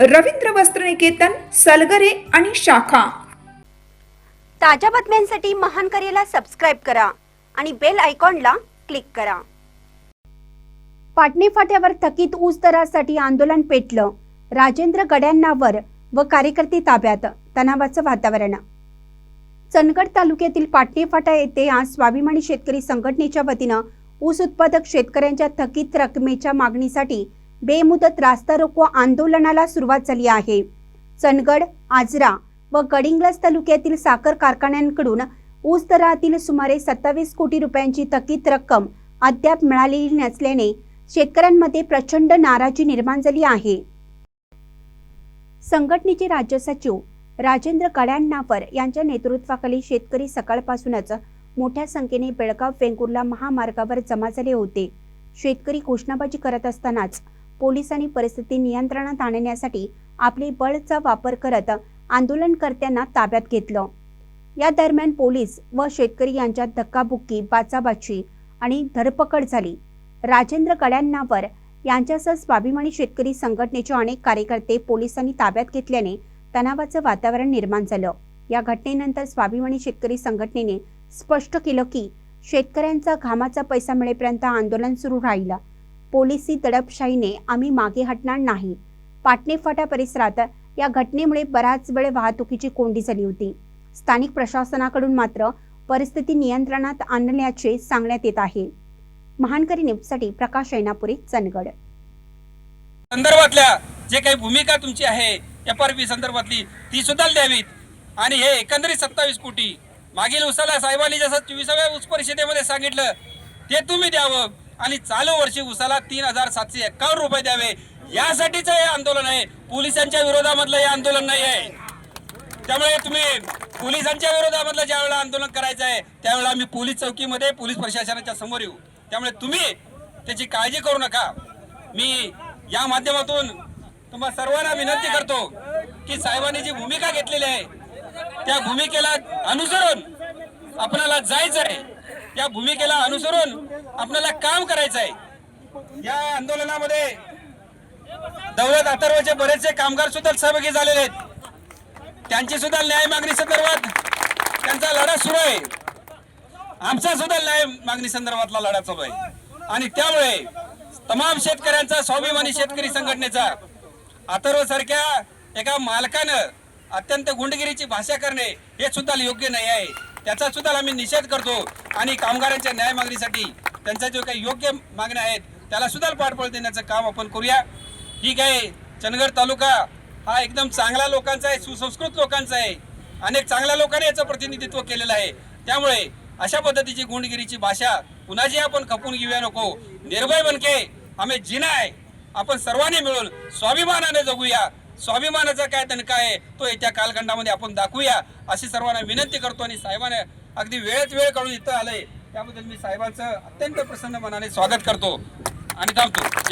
रवींद्र वस्त्रनिकेतन सलगरे आणि शाखा. ताज्या बातम्यांसाठी महान करेला सबस्क्राईब करा आणि बेल आयकॉनला क्लिक करा. पाटणे फाट्यावर थकीत ऊस दरासाठी आंदोलन पेटलं. राजेंद्र गड्यांनावर व कार्यकर्ते ताब्यात. तणावाचं वातावरण. चंदगड तालुक्यातील पाटणे फाटा येथे आज स्वाभिमानी शेतकरी संघटनेच्या वतीनं ऊस उत्पादक शेतकऱ्यांच्या थकीत रकमेच्या मागणीसाठी बेमुदत रास्ता रोको आंदोलनाला सुरुवात झाली आहे. चंदगड आजरा व गडिंग्लज तालुक्यातील साखर कारखान्यांकडून ऊस दरातील सुमारे सत्तावीस कोटी रुपयांची थकीत रक्कम अद्याप मिळालेली नसल्याने शेतकऱ्यांमध्ये प्रचंड नाराजी निर्माण झाली आहे. संघटनेचे राज्य सचिव राजेंद्र कड्यांनावर यांच्या नेतृत्वाखाली शेतकरी सकाळपासूनच मोठ्या संख्येने बेळगाव वेंगुर्ला महामार्गावर जमा झाले होते. शेतकरी घोषणाबाजी करत असतानाच पोलिसांनी परिस्थिती नियंत्रणात आणण्यासाठी आपली बळचा वापर करत आंदोलनकर्त्यांना ताब्यात घेतलं. या दरम्यान पोलीस व शेतकरी यांच्यात धक्काबुक्की बाचाबाची आणि धरपकड झाली. राजेंद्र कड्यांनावर यांच्यासह स्वाभिमानी शेतकरी संघटनेचे अनेक कार्यकर्ते पोलिसांनी ताब्यात घेतल्याने तणावाचं वातावरण निर्माण झालं. या घटनेनंतर स्वाभिमानी शेतकरी संघटनेने स्पष्ट केलं की शेतकऱ्यांचा घामाचा पैसा मिळेपर्यंत आंदोलन सुरू राहिलं. पोलिसी दडपशाहीने आम्ही मागे हटणार नाही. पाटणे फाटा परिसरात या घटनेमुळे बराच वेळ वाहतुकीची कोंडी झाली होती. स्थानिक प्रशासनाकडून मात्र परिस्थिती नियंत्रणात आणल्याचे सांगण्यात येत आहे. महानकरी न्यूजसाठी प्रकाश ऐनापुरी चंदगड. संदर्भातल्या जे काही भूमिका तुमची आहे एफ आर पी संदर्भातली ती सुद्धा द्यावीत. आणि हे एकंदरीत सत्तावीस कोटी. मागील उसाला साहेबांनी जसं चोवीसाव्या उस परिषदेमध्ये सांगितलं ते तुम्ही द्यावं. आणि चालू वर्षी उसाला तीन हजार सातशे एक्कावन्न रुपये द्यावे. यासाठीचं हे आंदोलन आहे. पोलिसांच्या विरोधामधलं हे आंदोलन नाही आहे त्यामुळे तुम्ही पोलिसांच्या विरोधामधलं ज्यावेळेला आंदोलन करायचं आहे त्यावेळेला आम्ही पोलीस चौकीमध्ये पोलीस प्रशासनाच्या समोर येऊ. त्यामुळे तुम्ही त्याची काळजी करू नका. मी या माध्यमातून तुम्हा सर्वांना विनंती करतो की साहेबांनी जी भूमिका घेतलेली आहे त्या भूमिकेला अनुसरून आपणाला जायचं आहे. त्या भूमिकेला अनुसरून आपल्याला काम करायचं आहे या आंदोलनामध्ये दौलत अथर्वचे बरेचसे कामगार सुद्धा सहभागी झालेले आहेत. त्यांची सुद्धा न्याय मागणी संदर्भात त्यांचा लढा सुरू आहे. आमचा सुद्धा न्याय मागणी संदर्भातला लढा चालू आहे. आणि त्यामुळे तमाम शेतकऱ्यांचा स्वाभिमानी शेतकरी संघटनेचा अथर्व सारख्या एका मालकानं अत्यंत गुंडगिरीची भाषा करणे हे सुद्धा योग्य नाही आहे. त्याचा सुद्धा आम्ही निषेध करतो आणि कामगारांच्या न्याय मागणीसाठी त्यांच्या जो काही योग्य मागण्या आहेत त्याला सुद्धा पाठबळ देण्याचं काम आपण करूया. ठीक आहे. चंदगड तालुका हा एकदम चांगला लोकांचा आहे सुसंस्कृत लोकांचा आहे. अनेक चांगल्या लोकांनी याचं प्रतिनिधित्व केलेलं आहे. त्यामुळे अशा पद्धतीची गुंडगिरीची भाषा कुणाची आपण खपून घेऊया नको. निर्भय बनके आम्ही जिना आहे. आपण सर्वांनी मिळून स्वाभिमानाने जगूया. स्वाभिमानाचा काय तणका आहे तो येत्या कालखंडामध्ये आपण दाखवूया. अशी सर्वांना विनंती करतो आणि साहेबांना अगदी वेळेत वेळ काढून इथं आलंय. त्याबद्दल मी साहेबांचं अत्यंत प्रसन्न मनाने स्वागत करतो आणि थांबतो.